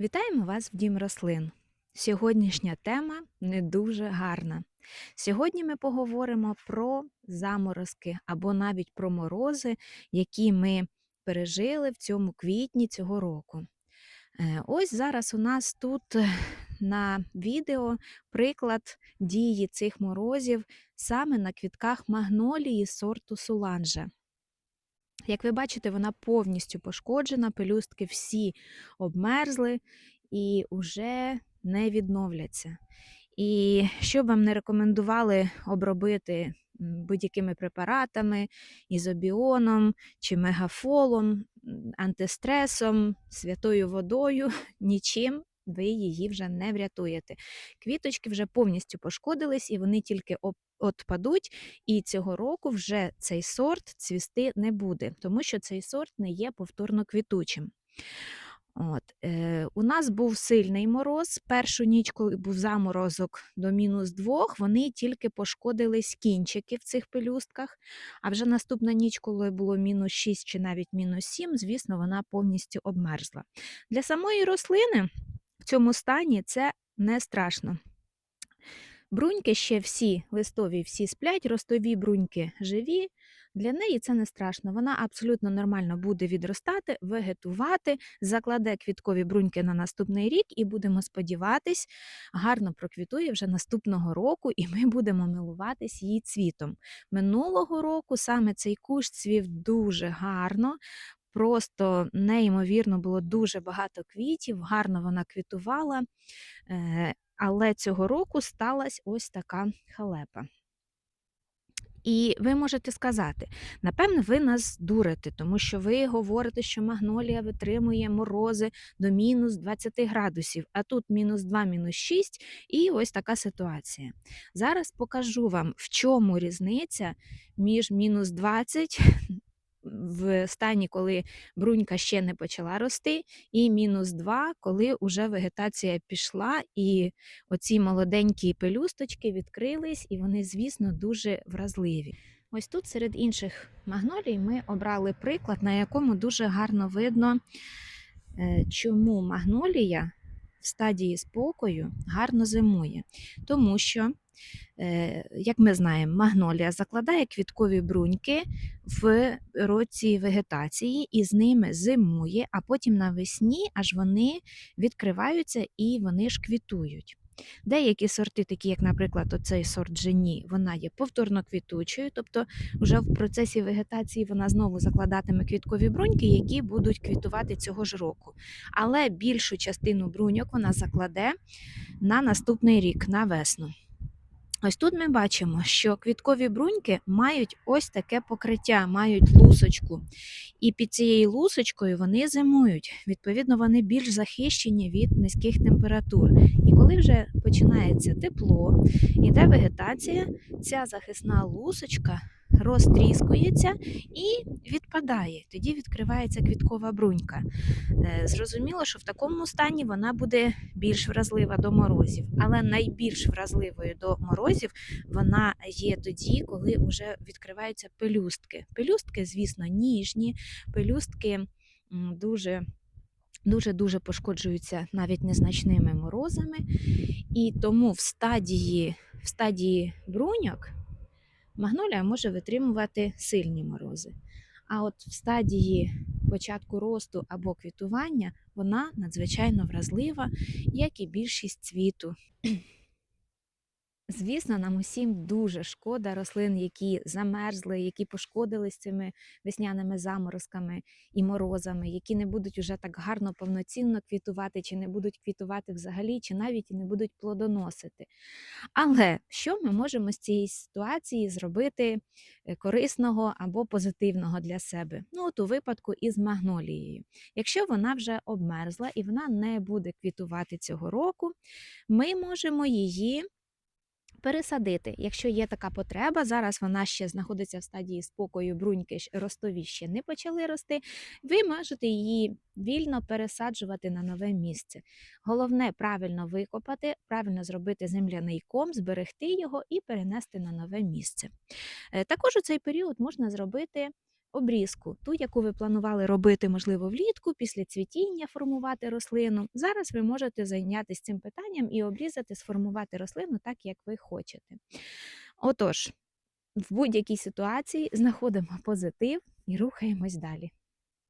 Вітаємо вас в Дім рослин. Сьогоднішня тема не дуже гарна. Сьогодні ми поговоримо про заморозки або навіть про морози, які ми пережили в цьому квітні цього року. Е, Ось зараз у нас тут е, на відео приклад дії цих морозів саме на квітках магнолії сорту Суланжа. Як ви бачите, вона повністю пошкоджена, пелюстки всі обмерзли і вже не відновляться. І що б вам не рекомендували обробити будь-якими препаратами, ізобіоном чи мегафолом, антистресом, святою водою, нічим ви її вже не врятуєте. Квіточки вже повністю пошкодились, і вони тільки отпадуть, і цього року вже цей сорт цвісти не буде, тому що цей сорт не є повторно квітучим. От, е, у нас був сильний мороз. Першу ніч, коли був заморозок до мінус двох, вони тільки пошкодились кінчики в цих пелюстках. А вже наступна ніч, коли було мінус 6 чи навіть мінус 7, звісно, вона повністю обмерзла. Для самої рослини в цьому стані це не страшно. Бруньки ще всі листові, всі сплять, ростові бруньки живі. Для неї це не страшно. Вона абсолютно нормально буде відростати, вегетувати, закладе квіткові бруньки на наступний рік, і будемо сподіватись, гарно проквітує вже наступного року, і ми будемо милуватись її цвітом. Минулого року саме цей кущ цвів дуже гарно. Просто неймовірно було дуже багато квітів, гарно вона квітувала. Е, але цього року сталася ось така халепа. І ви можете сказати, напевно, ви нас дурите, тому що ви говорите, що магнолія витримує морози до мінус 20 градусів, а тут мінус 2, мінус 6, і ось така ситуація. Зараз покажу вам, в чому різниця між мінус 20 в стані, коли брунька ще не почала рости, і мінус 2, коли вже вегетація пішла, і оці молоденькі пелюсточки відкрились, і вони, звісно, дуже вразливі. Ось тут серед інших магнолій ми обрали приклад, на якому дуже гарно видно, е, чому магнолія в стадії спокою гарно зимує. Тому що, е, як ми знаємо, магнолія закладає квіткові бруньки в році вегетації і з ними зимує, а потім навесні аж вони відкриваються і вони ж квітують. Деякі сорти, такі як, наприклад, оцей сорт Жені, вона є повторно квітучою, тобто вже в процесі вегетації вона знову закладатиме квіткові бруньки, які будуть квітувати цього ж року. Але більшу частину бруньок вона закладе на наступний рік, на весну. Ось тут ми бачимо, що квіткові бруньки мають ось таке покриття, мають лусочку. І під цією лусочкою вони зимують. Відповідно, вони більш захищені від низьких температур. І коли вже починається тепло, іде вегетація, ця захисна лусочка розтріскується і відпадає. Тоді відкривається квіткова брунька. Е, Зрозуміло, що в такому стані вона буде більш вразлива до морозів, але найбільш вразливою до морозів вона є тоді, коли вже відкриваються пелюстки. Пелюстки, звісно, ніжні, пелюстки дуже. Дуже-дуже пошкоджуються навіть незначними морозами, і тому в стадії, в стадії бруньок магнолія може витримувати сильні морози. А от в стадії початку росту або квітування вона надзвичайно вразлива, як і більшість цвіту. Звісно, нам усім дуже шкода рослин, які замерзли, які пошкодились цими весняними заморозками і морозами, які не будуть уже так гарно повноцінно квітувати, чи не будуть квітувати взагалі, чи навіть не будуть плодоносити. Але що ми можемо з цієї ситуації зробити е, корисного або позитивного для себе? Ну, от у випадку із магнолією. Якщо вона вже обмерзла і вона не буде квітувати цього року, ми можемо її пересадити, якщо є така потреба. Зараз вона ще знаходиться в стадії спокою, бруньки ростові ще не почали рости. Ви можете її вільно пересаджувати на нове місце. Головне правильно викопати, правильно зробити земляний ком, зберегти його і перенести на нове місце. Е, Також у цей період можна зробити обрізку, ту, яку ви планували робити, можливо, влітку, після цвітіння формувати рослину. Зараз ви можете зайнятися цим питанням і обрізати, сформувати рослину так, як ви хочете. Отож, в будь-якій ситуації знаходимо позитив і рухаємось далі.